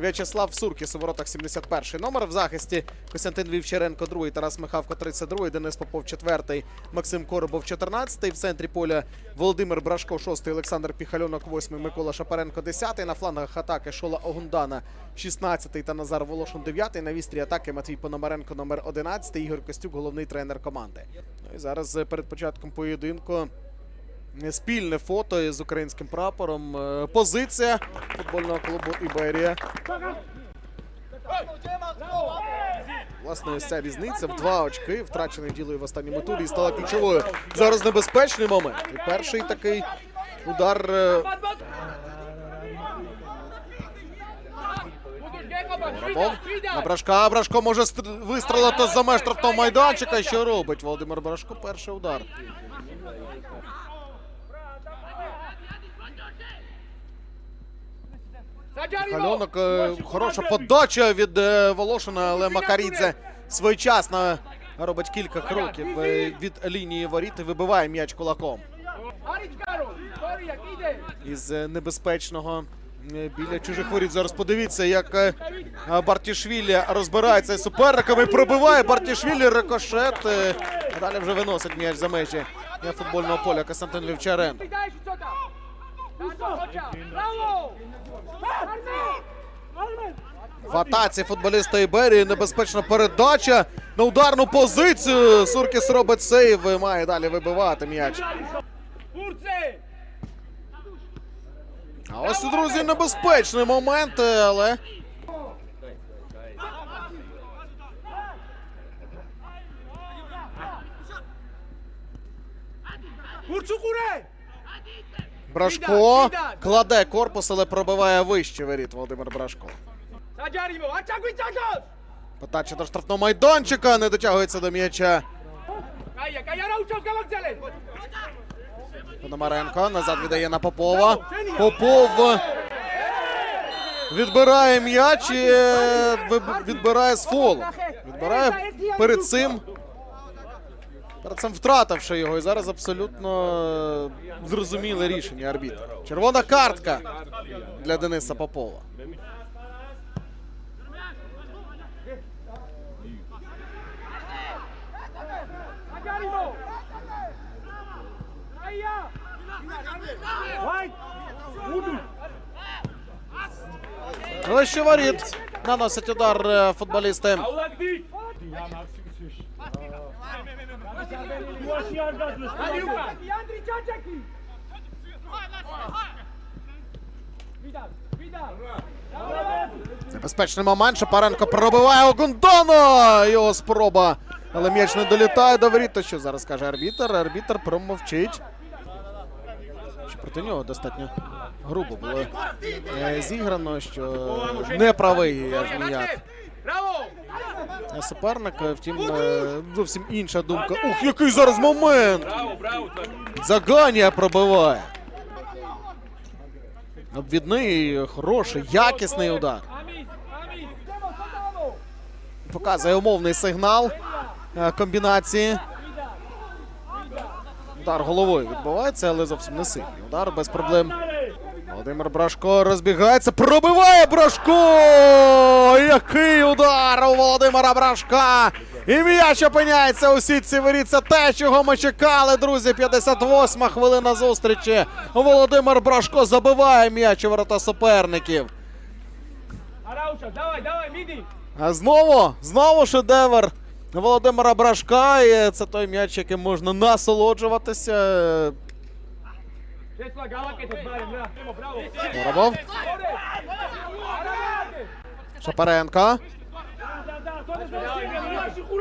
В'ячеслав Суркіс у воротах 71 номер. В захисті Костянтин Вівчаренко, другий, Тарас Михавко, 32, Денис Попов, 4, Максим Коробов, 14. В центрі поля Володимир Брашко, 6, Олександр Піхальонок, 8, Микола Шапаренко, 10. На флангах атаки Шола Огундана, 16 та Назар Волошин, 9. На вістрі атаки Матвій Пономаренко, номер 11. Ігор Костюк, головний тренер команди. Ну і зараз перед початком поєдинку спільне фото з українським прапором. Е, Позиція футбольного клубу Іберія. Власне, ось ця різниця в два очки, втрачений ділою в останньому турі, стала ключовою. Зараз небезпечний момент. І перший такий удар. е, на Брашка. Брашко може стр- вистрелити за меж майданчика. Що робить Володимир Брашко? Перший удар. Хальонок, е, хороша подача від е, Волошина, але Макарідзе своєчасно робить кілька кроків е, від лінії воріт і вибиває м'яч кулаком. Із небезпечного біля чужих воріт. Зараз подивіться, як Бартішвілі розбирається із суперниками. Пробиває Бартішвілі рикошет. Далі вже виносить м'яч за межі футбольного поля Костянтин Вівчаренко. В атаці футболіста Іберії небезпечна передача на ударну позицію. Суркіс робить сейв і має далі вибивати м'яч. А ось, друзі, небезпечний момент, але Брашко кладе корпус, але пробиває вище воріт Володимир Брашко. Подача до штрафного майданчика, не дотягується до м'яча. Пономаренко назад віддає на Попова. Попов відбирає м'яч і е, відбирає з фолу. Відбирає перед цим. Перед цим втративши його. І зараз абсолютно е, зрозуміле рішення арбітра. Червона картка для Дениса Попова. Вище воріт. Наносить удар Небезпечний момент. Шапаренко пробиває Огундона. Його спроба. Але м'яч не долітає до воріт. Що зараз каже арбітр? Арбітр промовчить. Проти нього достатньо грубо було е, зіграно, що не правий аж ніяк. Е, Суперник, е, втім, е, зовсім інша думка. Ух, який зараз момент! Заганія пробиває. Обвідний, хороший, якісний удар. Показує умовний сигнал комбінації. Удар головою відбувається, але зовсім не сильний. Удар без проблем. Володимир Брашко розбігається. Пробиває Брашко! Який удар у Володимира Брашка! І м'яч опиняється у сітці воріт. Це те, чого ми чекали, друзі. 58-ма хвилина зустрічі. Володимир Брашко забиває м'яч у ворота суперників. Давай, давай, міді! А знову, знову шедевр Володимира Брашка. І це той м'яч, яким можна насолоджуватися. Воробов. Шапаренко.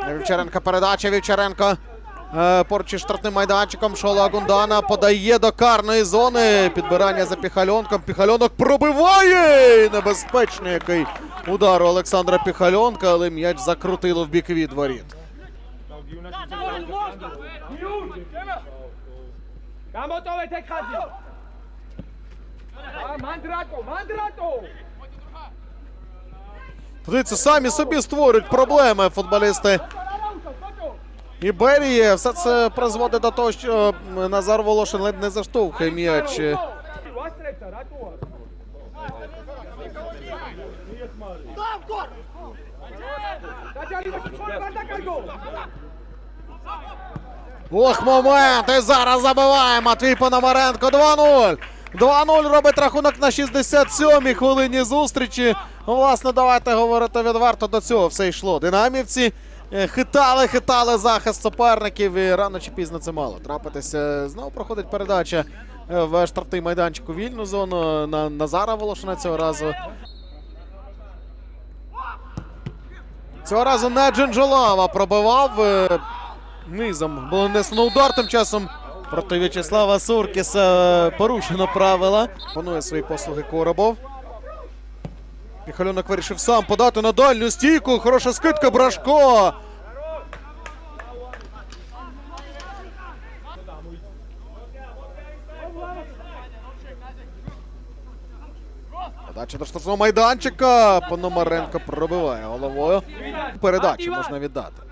Вівчаренко передача. Вівчаренко. Е, Порчі штрафним майданчиком. Шола Гундана подає до карної зони. Підбирання за піхальонком. Піхальонок пробиває. Небезпечний який удар у Олександра Піхальонка, але м'яч закрутило в бік від воріт გამოტოვეთ ეგ ხაზი. А, мандрато, мандрато! Дивіться, самі собі створюють проблеми футболісти. Іберії. Все це призводить до того, що е, Назар Волошин ледь не заштовхує м'яч. Там гол! Ох, момент! І зараз забиває Матвій Пономаренко 2-0. 2-0 робить рахунок на 67-й хвилині зустрічі. Власне, давайте говорити відверто до цього все йшло. Динамівці е, хитали, хитали захист суперників і рано чи пізно це мало. Трапитися. Знову проходить передача е, в штрафний майданчик у вільну зону на Назара Волошина цього разу. Цього разу не Джинджолава пробивав. Низом було нанесено удар тим часом проти В'ячеслава Суркіса порушено правила. Панує свої послуги Коробов. Міхальонок вирішив сам подати на дальню стійку. Хороша скидка Брашко. Подача до штрафного майданчика. Пономаренко пробиває головою. Передачу можна віддати.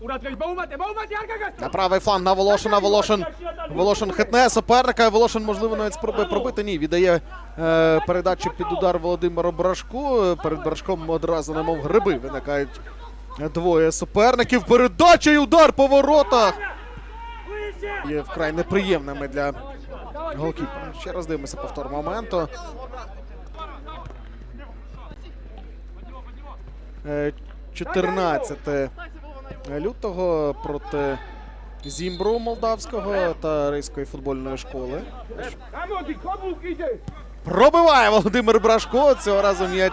Murat Reis, Baumate, Baumate, Arka Gasta! На правий фланг на Волошина. Волошин. Волошин хитне суперника. Волошин, можливо, навіть спробує пробити. Ні, віддає е, передачу під удар Володимиру Брашку. Перед Брашком одразу, немов гриби, виникають двоє суперників. Передача і удар по воротах. Є вкрай неприємними для голкіпера. Ще раз дивимося повтор моменту. Е, 14 лютого проти Зімбру молдавського та Ризької футбольної школи. Ide! Пробиває Володимир Брашко. Цього разу м'яч.